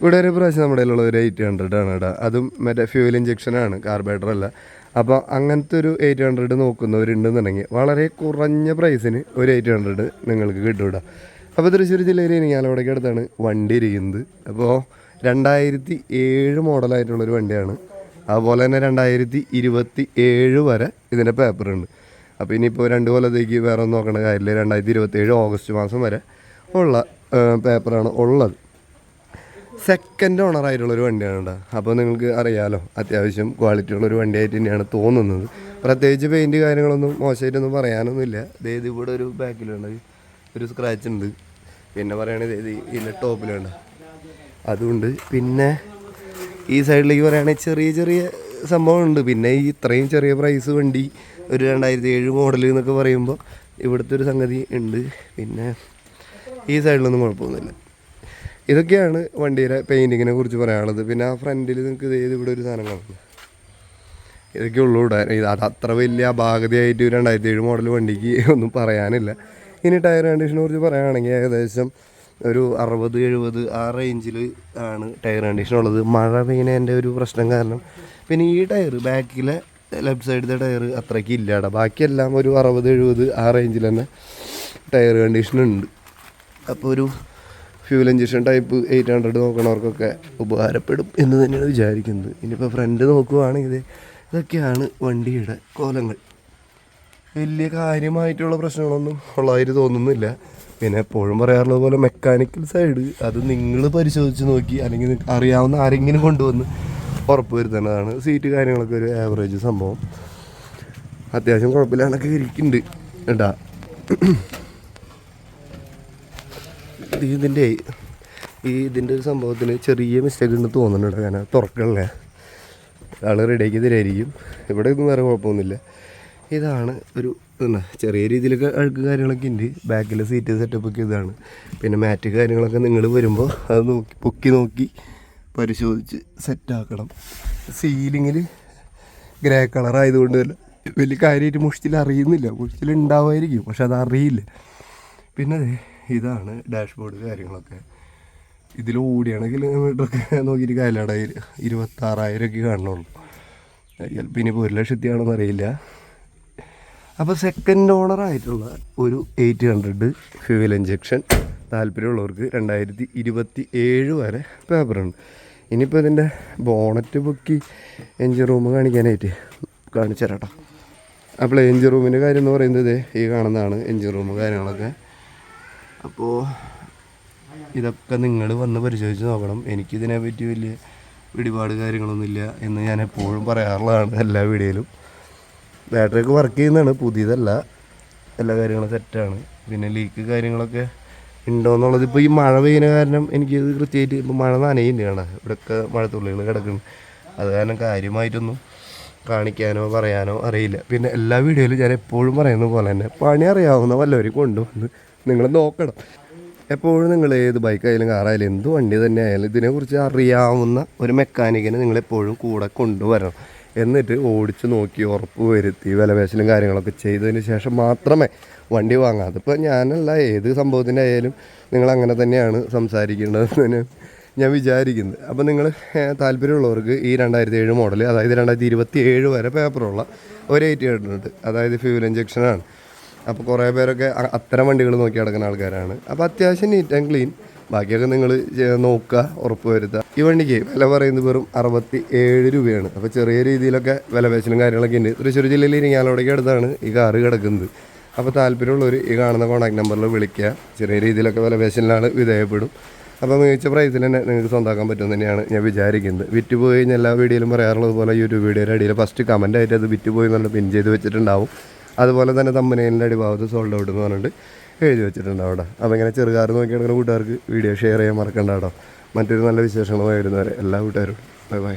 ഇവിടെ ഒരു പ്രാവശ്യം നമ്മുടെ കയ്യിലുള്ള ഒരു എയ്റ്റ് ഹൺഡ്രഡ് ആണ് ഇടാ അതും മറ്റേ ഫ്യൂൽ ഇഞ്ചക്ഷനാണ് കാർബൈഡർ അല്ല. അപ്പോൾ അങ്ങനത്തെ ഒരു എയ്റ്റ് ഹൺഡ്രഡ് നോക്കുന്നവരുണ്ടെന്നുണ്ടെങ്കിൽ വളരെ കുറഞ്ഞ പ്രൈസിന് ഒരു എയ്റ്റ് ഹൺഡ്രഡ് നിങ്ങൾക്ക് കിട്ടും അപ്പോൾ തൃശ്ശൂർ ജില്ലയിൽ ഇരിങ്ങാലവിടേക്ക് അടുത്താണ് വണ്ടി ഇരിക്കുന്നത്. അപ്പോൾ രണ്ടായിരത്തി ഏഴ് മോഡലായിട്ടുള്ളൊരു വണ്ടിയാണ്. അതുപോലെ തന്നെ രണ്ടായിരത്തി ഇരുപത്തി ഏഴ് വരെ ഇതിന്റെ പേപ്പറുണ്ട് അപ്പോൾ ഇനിയിപ്പോൾ രണ്ട് കൊല്ലത്തേക്ക് വേറെ ഒന്നും നോക്കേണ്ട കാര്യമില്ല. രണ്ടായിരത്തി ഇരുപത്തി ഏഴ് ഓഗസ്റ്റ് മാസം വരെ ഉള്ള പേപ്പറാണ് ഉള്ളത്. സെക്കൻഡ് ഓണർ ആയിട്ടുള്ള ഒരു വണ്ടിയാണ് കേട്ടോ. അപ്പോൾ നിങ്ങൾക്ക് അറിയാലോ അത്യാവശ്യം ക്വാളിറ്റി ഉള്ള ഒരു വണ്ടിയായിട്ട് തന്നെയാണ് തോന്നുന്നത്. പ്രത്യേകിച്ച് പെയിന്റ് കാര്യങ്ങളൊന്നും മോശമായിട്ടൊന്നും പറയാനൊന്നുമില്ല. ഇതേത് ഇവിടെ ഒരു ബാക്കിലുണ്ട് ഒരു സ്ക്രാച്ച് ഉണ്ട്. പിന്നെ പറയുകയാണെങ്കിൽ ഇത് ഇതിന്റെ ടോപ്പിലുണ്ട് അതുകൊണ്ട് പിന്നെ ഈ സൈഡിലേക്ക് പറയുകയാണെങ്കിൽ ചെറിയ ചെറിയ സംഭവമുണ്ട്. പിന്നെ ഈ ഇത്രയും ചെറിയ പ്രൈസ് വണ്ടി ഒരു രണ്ടായിരത്തി ഏഴ് മോഡൽ എന്നൊക്കെ പറയുമ്പോൾ ഇവിടുത്തെ ഒരു സംഗതി ഉണ്ട്. പിന്നെ ഈ സൈഡിലൊന്നും കുഴപ്പമൊന്നുമില്ല. ഇതൊക്കെയാണ് വണ്ടിയുടെ പെയിന്റിങ്ങിനെ കുറിച്ച് പറയാനുള്ളത്. പിന്നെ ആ ഫ്രണ്ടിൽ നിങ്ങൾക്ക് ഇത് ഇവിടെ ഒരു സാധനം കാണുന്നു ഇതൊക്കെ ഉള്ളൂ ഇത് അത് അത്ര വലിയ അപാകതയായിട്ട് രണ്ടായിരത്തി ഏഴ് മോഡൽ വണ്ടിക്ക് ഒന്നും പറയാനില്ല. ഇനി ടയർ കണ്ടീഷനെ കുറിച്ച് പറയുകയാണെങ്കിൽ ഏകദേശം ഒരു അറുപത് എഴുപത് ആ റേഞ്ചിൽ ആണ് ടയർ കണ്ടീഷൻ ഉള്ളത്. മഴ പെയ്യുന്നതിന്റെ ഒരു പ്രശ്നം കാരണം പിന്നെ ഈ ടയർ ബാക്കിലെ ലെഫ്റ്റ് സൈഡിലത്തെ ടയർ അത്രയ്ക്ക് ഇല്ലാടാ ബാക്കിയെല്ലാം ഒരു അറുപത് എഴുപത് ആ റേഞ്ചിൽ തന്നെ ടയർ കണ്ടീഷൻ ഉണ്ട്. അപ്പോൾ ഒരു fuel injection type eight hundred നോക്കണവർക്കൊക്കെ ഉപകാരപ്പെടും എന്ന് തന്നെയാണ് വിചാരിക്കുന്നത്. ഇനിയിപ്പോൾ ഫ്രണ്ട് നോക്കുവാണെങ്കിൽ ഇതൊക്കെയാണ് വണ്ടിയുടെ കോലങ്ങൾ. വലിയ കാര്യമായിട്ടുള്ള പ്രശ്നങ്ങളൊന്നും ഉള്ളതായിട്ട് തോന്നുന്നില്ല. പിന്നെ എപ്പോഴും പറയാറുള്ളത് പോലെ മെക്കാനിക്കൽ സൈഡ് അത് നിങ്ങൾ പരിശോധിച്ച് നോക്കി അല്ലെങ്കിൽ അറിയാവുന്ന ആരെങ്കിലും കൊണ്ടുവന്ന് ഉറപ്പ് വരുത്തേണ്ടതാണ് സീറ്റ് കാര്യങ്ങളൊക്കെ ഒരു ആവറേജ് സംഭവം. അത്യാവശ്യം കുഴപ്പമില്ലാണ്ടൊക്കെ ഇരിക്കുന്നുണ്ട്. കേട്ടാ ഇതിന്റെ ഈ ഇതിന്റെ ഒരു സംഭവത്തിന് ചെറിയ മിസ്റ്റേക്ക് ഉണ്ട് തോന്നുന്നുണ്ട്. കാരണം തുറക്കല്ലേ? ആൾ റെഡിയാക്കി തരായിരിക്കും. ഇവിടെ ഒന്നും വേറെ കുഴപ്പമൊന്നുമില്ല. ഇതാണ് ഒരു എന്നാ ചെറിയ രീതിയിലൊക്കെ അഴുക്ക് കാര്യങ്ങളൊക്കെ ഉണ്ട്. ബാക്കിലെ സീറ്റ് സെറ്റപ്പ് ഒക്കെ ഇതാണ്. പിന്നെ മാറ്റ് കാര്യങ്ങളൊക്കെ നിങ്ങൾ വരുമ്പോൾ അത് നോക്കി പൊക്കി നോക്കി പരിശോധിച്ച് സെറ്റാക്കണം സീലിങ്ങിൽ ഗ്രേ കളർ ആയതുകൊണ്ട് തന്നെ വലിയ കാര്യമായിട്ട് മുഷ്ടിൽ അറിയുന്നില്ല. മുഷ്ടിൽ ഉണ്ടാവുമായിരിക്കും പക്ഷെ അത് അറിയില്ല. പിന്നെ ഇതാണ് ഡാഷ്ബോർഡ് കാര്യങ്ങളൊക്കെ. ഇതിൽ ഓടിയാണ് കിലോമീറ്ററൊക്കെ നോക്കിയിട്ട് കായലാട ഇരുപത്താറായിരം ഒക്കെ കാണുന്നുള്ളൂ. ചിലപ്പോൾ ഇനിയിപ്പോൾ ഒരു ലക്ഷത്തിയാണെന്ന് അറിയില്ല. അപ്പോൾ സെക്കൻഡ് ഓണർ ആയിട്ടുള്ള ഒരു എയ്റ്റ് ഹൺഡ്രഡ് ഫ്യൂവൽ ഇഞ്ചക്ഷൻ താല്പര്യമുള്ളവർക്ക് രണ്ടായിരത്തി ഇരുപത്തി ഏഴ് വരെ പേപ്പറുണ്ട് ഇനിയിപ്പോൾ ഇതിന്റെ ബോണറ്റ് പൊക്കി എഞ്ചിൻ റൂം കാണിക്കാനായിട്ട് കാണിച്ചു തരാട്ടോ അപ്പോൾ എഞ്ചിൻ റൂമിന്റെ കാര്യം എന്ന് പറയുന്നത് ഈ കാണുന്നതാണ് എഞ്ചിൻ റൂം കാര്യങ്ങളൊക്കെ. അപ്പോൾ ഇതൊക്കെ നിങ്ങൾ വന്ന് പരിശോധിച്ച് നോക്കണം. എനിക്കിതിനെ പറ്റി വലിയ പിടിപാട് കാര്യങ്ങളൊന്നുമില്ല എന്ന് ഞാൻ എപ്പോഴും പറയാറുള്ളതാണ് എല്ലാ വീഡിയോയിലും. ബാറ്ററിയൊക്കെ വർക്ക് ചെയ്യുന്നതാണ്. പുതിയതല്ല. എല്ലാ കാര്യങ്ങളും സെറ്റാണ് പിന്നെ ലീക്ക് കാര്യങ്ങളൊക്കെ ഉണ്ടോ എന്നുള്ളത് ഇപ്പോൾ ഈ മഴ പെയ്യുന്ന കാരണം ഇത് കൃത്യമായിട്ട് ഇപ്പോൾ മഴ നനയുന്നുണ്ട് കാണാം ഇവിടെയൊക്കെ മഴത്തുള്ളികൾ കിടക്കുന്നു അത് കാരണം കാര്യമായിട്ടൊന്നും കാണിക്കാനോ പറയാനോ അറിയില്ല. പിന്നെ എല്ലാ വീഡിയോയിലും ഞാൻ എപ്പോഴും പറയുന്ന പോലെ തന്നെ പണി അറിയാവുന്ന വല്ലവരും കൊണ്ടുവന്ന് നിങ്ങൾ നോക്കണം. എപ്പോഴും നിങ്ങൾ ഏത് ബൈക്കായാലും കാറായാലും എന്ത് വണ്ടി തന്നെ ആയാലും ഇതിനെക്കുറിച്ച് അറിയാവുന്ന ഒരു മെക്കാനിക്കിനെ നിങ്ങൾ എപ്പോഴും കൂടെ കൊണ്ടുവരണം. എന്നിട്ട് ഓടിച്ച് നോക്കി ഉറപ്പ് വരുത്തി വിലപേശലും കാര്യങ്ങളൊക്കെ ചെയ്തതിന് ശേഷം മാത്രമേ വണ്ടി വാങ്ങാം. അതിപ്പോൾ ഞാനല്ല ഏത് സംഭവത്തിന്റെ ആയാലും നിങ്ങൾ അങ്ങനെ തന്നെയാണ് സംസാരിക്കേണ്ടതെന്ന് ഞാൻ വിചാരിക്കുന്നത് അപ്പോൾ നിങ്ങൾ താല്പര്യമുള്ളവർക്ക് ഈ രണ്ടായിരത്തി ഏഴ് മോഡൽ അതായത് രണ്ടായിരത്തി ഇരുപത്തി ഏഴ് വരെ പേപ്പറുള്ള ഒരു എയ്റ്റി ഹൺഡ്രഡ് അതായത് ഫ്യൂൽ ഇഞ്ചക്ഷനാണ് അപ്പോൾ കുറേ പേരൊക്കെ അത്തരം വണ്ടികൾ നോക്കി നടക്കുന്ന ആൾക്കാരാണ്. അപ്പോൾ അത്യാവശ്യം നീറ്റ് ആൻഡ് ക്ലീൻ ബാക്കിയൊക്കെ നിങ്ങൾ നോക്കുക ഉറപ്പ് വരുത്തുക ഈ വണ്ടിക്ക് വില പറയുന്നത് വെറും അറുപത്തി ഏഴ് രൂപയാണ്. അപ്പോൾ ചെറിയ രീതിയിലൊക്കെ വില പേശലും കാര്യങ്ങളൊക്കെ ഉണ്ട്. തൃശ്ശൂർ ജില്ലയിൽ ഇരിങ്ങാലോടേക്ക് അടുത്താണ് ഈ കാറ് കിടക്കുന്നത്. അപ്പോൾ താല്പര്യമുള്ളവർ ഈ കാണുന്ന കോൺടാക്ട് നമ്പറിൽ വിളിക്കുക. ചെറിയ രീതിയിലൊക്കെ വില പേശലിനാണ് വിധേയപ്പെടും. അപ്പോൾ മികച്ച പ്രൈസിൽ തന്നെ നിങ്ങൾക്ക് സ്വന്തമാക്കാൻ പറ്റും തന്നെയാണ് ഞാൻ വിചാരിക്കുന്നത്. വിറ്റ് പോയി കഴിഞ്ഞാൽ എല്ലാ വീഡിയോയിലും പറയാറുള്ളത് പോലെ യൂട്യൂബ് വീഡിയോയുടെ അടിയിൽ ഫസ്റ്റ് കമന്റ് ആയിട്ട് അത് വിറ്റ് പോയി എന്ന് പിൻ ചെയ്ത് വെച്ചിട്ടുണ്ടാവും. അതുപോലെ തന്നെ തമ്മനേലിന്റെ അടിഭാഗത്ത് സോൾഡ് ഔട്ട് എന്ന് പറഞ്ഞിട്ട് എഴുതി വെച്ചിട്ടുണ്ട് അവിടെ. അപ്പോൾ ഇങ്ങനെ ചെറുകാർ നോക്കി നടക്കുന്ന കൂട്ടുകാർക്ക് വീഡിയോ ഷെയർ ചെയ്യാൻ മറക്കണ്ട കേട്ടോ. മറ്റൊരു നല്ല വിശേഷങ്ങളുമായി വരുന്നവരെ എല്ലാ കൂട്ടുകാരും. Bye bye